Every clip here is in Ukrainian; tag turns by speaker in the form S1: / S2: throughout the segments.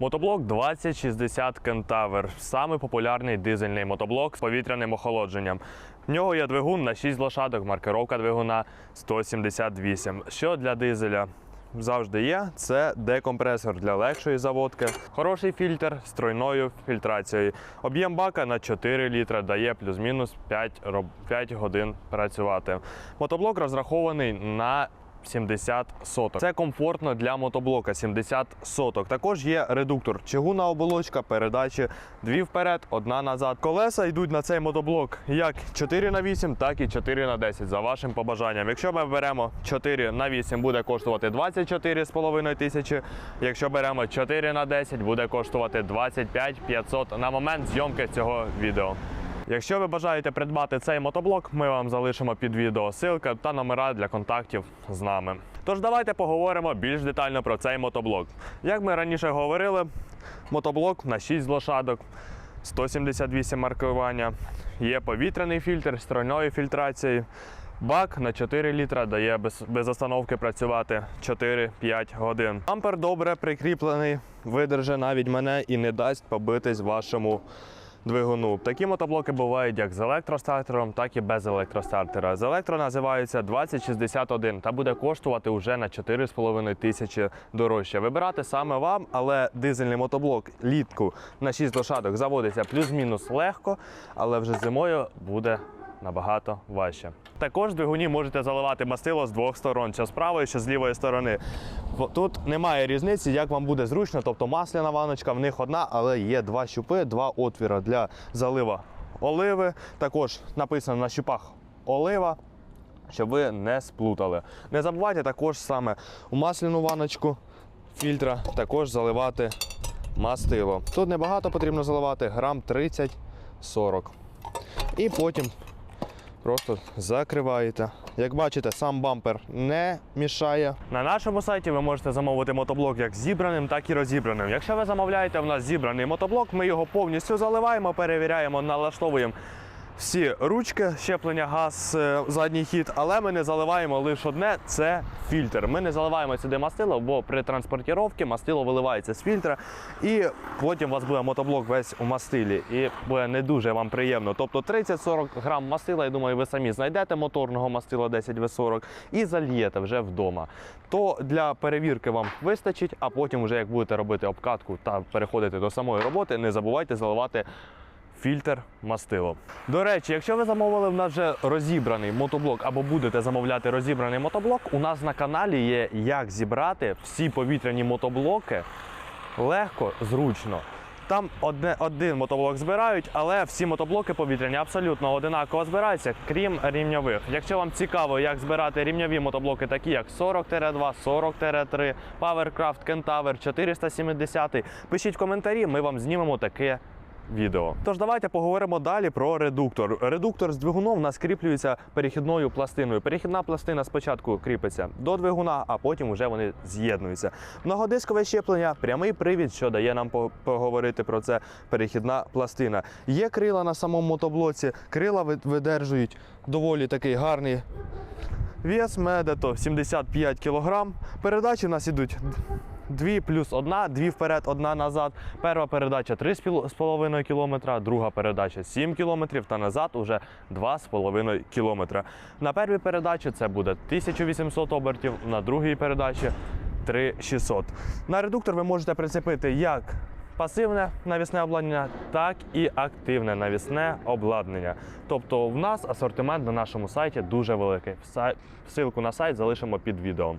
S1: Мотоблок 2060 Кентавр. Самий популярний дизельний мотоблок з повітряним охолодженням. В нього є двигун на 6 лошадок, маркировка двигуна 178. Що для дизеля завжди є, це декомпресор для легшої заводки, хороший фільтр з тройною фільтрацією. Об'єм бака на 4 літра дає плюс-мінус 5, 5 годин працювати. Мотоблок розрахований на 70 соток. Це комфортно для мотоблока 70 соток. Також є редуктор, чигунна оболочка, передачі дві вперед, одна назад. Колеса йдуть на цей мотоблок як 4 на 8, так і 4 на 10 за вашим побажанням. Якщо ми беремо 4 на 8, буде коштувати 24,5 тисячі. Якщо беремо 4 на 10, буде коштувати 25 500 на момент зйомки цього відео. Якщо ви бажаєте придбати цей мотоблок, ми вам залишимо під відео ссылка та номера для контактів з нами. Тож давайте поговоримо більш детально про цей мотоблок. Як ми раніше говорили, мотоблок на 6 лошадок, 178 маркування, є повітряний фільтр з тройною фільтрацією. Бак на 4 літра дає без, без остановки працювати 4-5 годин. Ампер добре прикріплений, видерже навіть мене і не дасть побитись вашому двигуну. Такі мотоблоки бувають як з електростартером, так і без електростартера. З електро називаються 2061 та буде коштувати вже на 4,5 тисячі дорожче. Вибирати саме вам, але дизельний мотоблок літку на 6 лошадок заводиться плюс-мінус легко, але вже зимою буде набагато важче. Також двигуні можете заливати мастило з двох сторон, що з правої, що з лівої сторони. Тут немає різниці, як вам буде зручно, тобто масляна ваночка, в них одна, але є два щупи, два отвіра для залива оливи. Також написано на щупах олива, щоб ви не сплутали. Не забувайте також саме у масляну ваночку фільтра також заливати мастило. Тут небагато потрібно заливати, грам 30-40. І потім просто закриваєте. Як бачите, сам бампер не мішає. На нашому сайті ви можете замовити мотоблок як зібраним, так і розібраним. Якщо ви замовляєте в нас зібраний мотоблок, ми його повністю заливаємо, перевіряємо, налаштовуємо всі ручки, щеплення газ, е, задній хід, але ми не заливаємо лише одне це фільтр. Ми не заливаємо сюди мастило, бо при транспортіровці мастило виливається з фільтра, і потім у вас буде мотоблок весь у мастилі. І буде не дуже вам приємно. Тобто 30-40 грам мастила, я думаю, ви самі знайдете моторного мастила 10 в 40 і зальєте вже вдома. То для перевірки вам вистачить, а потім, вже як будете робити обкатку та переходити до самої роботи, не забувайте заливати фільтр мастило. До речі, якщо ви замовили в нас вже розібраний мотоблок або будете замовляти розібраний мотоблок, у нас на каналі є як зібрати всі повітряні мотоблоки легко, зручно. Там одне, один мотоблок збирають, але всі мотоблоки повітряні абсолютно одинаково збираються, крім рівньових. Якщо вам цікаво, як збирати рівньові мотоблоки, такі як 40-2, 40-3, Powercraft, Kentaver, 470, пишіть в коментарі, ми вам знімемо таке відео. Тож давайте поговоримо далі про редуктор. Редуктор з двигуном у нас кріплюється перехідною пластиною. Перехідна пластина спочатку кріпиться до двигуна, а потім вже вони з'єднуються. Многодискове щеплення, прямий привід, що дає нам поговорити про це. Перехідна пластина. Є крила на самому мотоблоці, крила ви- видержують доволі такий гарний Вес медето 75 кг. Передачі в нас ідуть дві плюс одна, дві вперед, одна назад. Перша передача 3,5 км, друга передача 7 км та назад уже 2,5 км. На першій передачі це буде 1800 обертів, на другій передачі 3600. На редуктор ви можете прицепити як пасивне навісне обладнання, так і активне навісне обладнання. Тобто в нас асортимент на нашому сайті дуже великий. Ссылку на сайт залишимо під відео.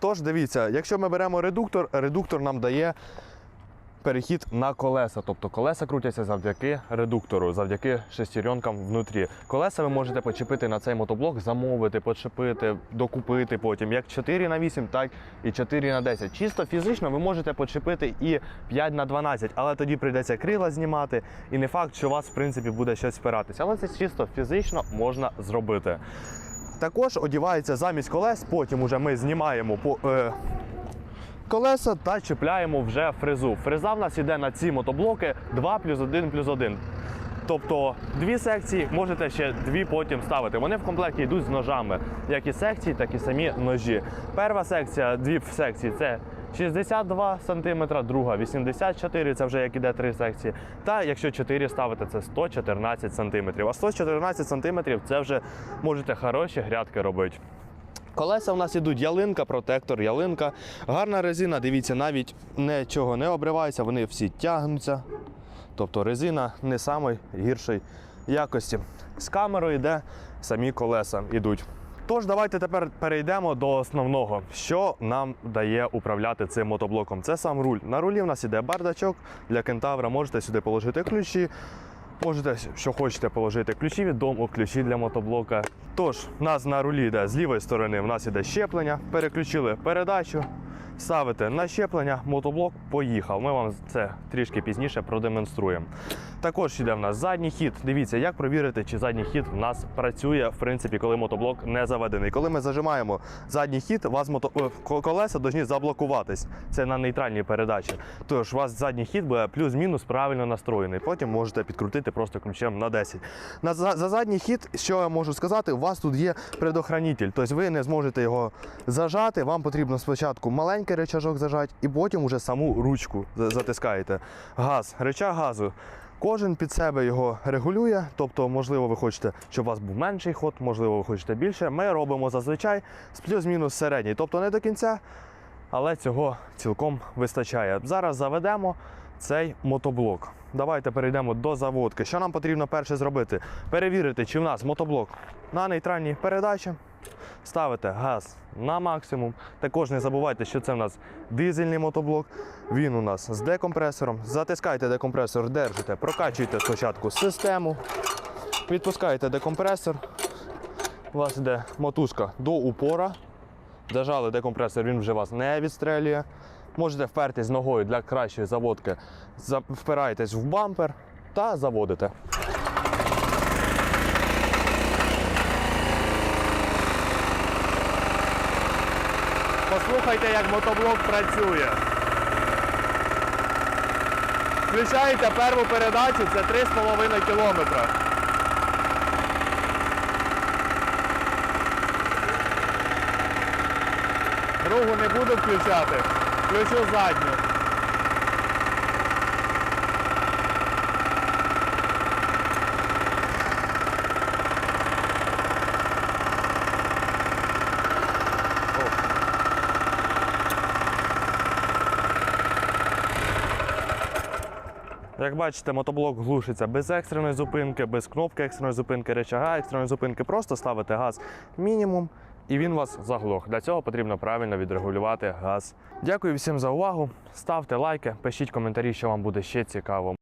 S1: Тож дивіться, якщо ми беремо редуктор, редуктор нам дає перехід на колеса. Тобто колеса крутяться завдяки редуктору, завдяки шестеренкам внутрі. Колеса ви можете почепити на цей мотоблок, замовити, почепити, докупити потім як 4 на 8, так і 4 на 10. Чисто фізично ви можете почепити і 5 на 12, але тоді прийдеться крила знімати, і не факт, що у вас в принципі буде щось спиратися. Але це чисто фізично можна зробити. Також одівається замість колес, потім уже ми знімаємо по. Е, колеса та чіпляємо вже фрезу. Фреза в нас йде на ці мотоблоки 2 плюс 1 плюс 1. Тобто дві секції можете ще дві потім ставити. Вони в комплекті йдуть з ножами, як і секції, так і самі ножі. Перша секція, дві секції це 62 см, друга 84 це вже як іде три секції. Та якщо 4 ставити, це 114 см. А 114 см це вже можете хороші грядки робити. Колеса у нас ідуть ялинка, протектор, ялинка. Гарна резина, дивіться, навіть нічого не обривається, вони всі тягнуться. Тобто резина не самої гіршої якості. З камерою йде самі колеса йдуть. Тож давайте тепер перейдемо до основного, що нам дає управляти цим мотоблоком. Це сам руль. На рулі в нас іде бардачок для кентавра. Можете сюди положити ключі. Можете, що хочете, положити ключі від дому, ключі для мотоблока. Тож, у нас на рулі йде з лівої сторони, в нас іде щеплення. Переключили передачу, ставите на щеплення, мотоблок поїхав. Ми вам це трішки пізніше продемонструємо. Також йде в нас задній хід. Дивіться, як провірити, чи задній хід в нас працює, в принципі, коли мотоблок не заведений. Коли ми зажимаємо задній хід, у вас мото... е, колеса повинні заблокуватись. Це на нейтральній передачі. Тож у вас задній хід буде плюс-мінус правильно настроєний. Потім можете підкрутити просто ключем на 10. На за, за задній хід, що я можу сказати, у вас тут є предохранитель. Тобто ви не зможете його зажати. Вам потрібно спочатку маленький рычажок зажати, і потім уже саму ручку затискаєте. Газ, рычаг газу. Кожен під себе його регулює, тобто, можливо, ви хочете, щоб у вас був менший ход, можливо, ви хочете більше. Ми робимо зазвичай з плюс-мінус середній, тобто не до кінця, але цього цілком вистачає. Зараз заведемо цей мотоблок. Давайте перейдемо до заводки. Що нам потрібно перше зробити? Перевірити, чи в нас мотоблок на нейтральній передачі. Ставите газ на максимум. Також не забувайте, що це в нас дизельний мотоблок. Він у нас з декомпресором. Затискайте декомпресор, держите, прокачуйте спочатку систему. Відпускаєте декомпресор. У вас йде мотузка до упора. Зажали декомпресор, він вже вас не відстрелює. Можете впертись ногою для кращої заводки. За- Впираєтесь в бампер та заводите. Послухайте, як мотоблок працює. Включаєте першу передачу, це 3,5 кілометра. Другу не буду включати, включу задню. Як бачите, мотоблок глушиться без екстреної зупинки, без кнопки екстреної зупинки, речага екстреної зупинки. Просто ставите газ мінімум і він вас заглох. Для цього потрібно правильно відрегулювати газ. Дякую всім за увагу. Ставте лайки, пишіть коментарі, що вам буде ще цікаво.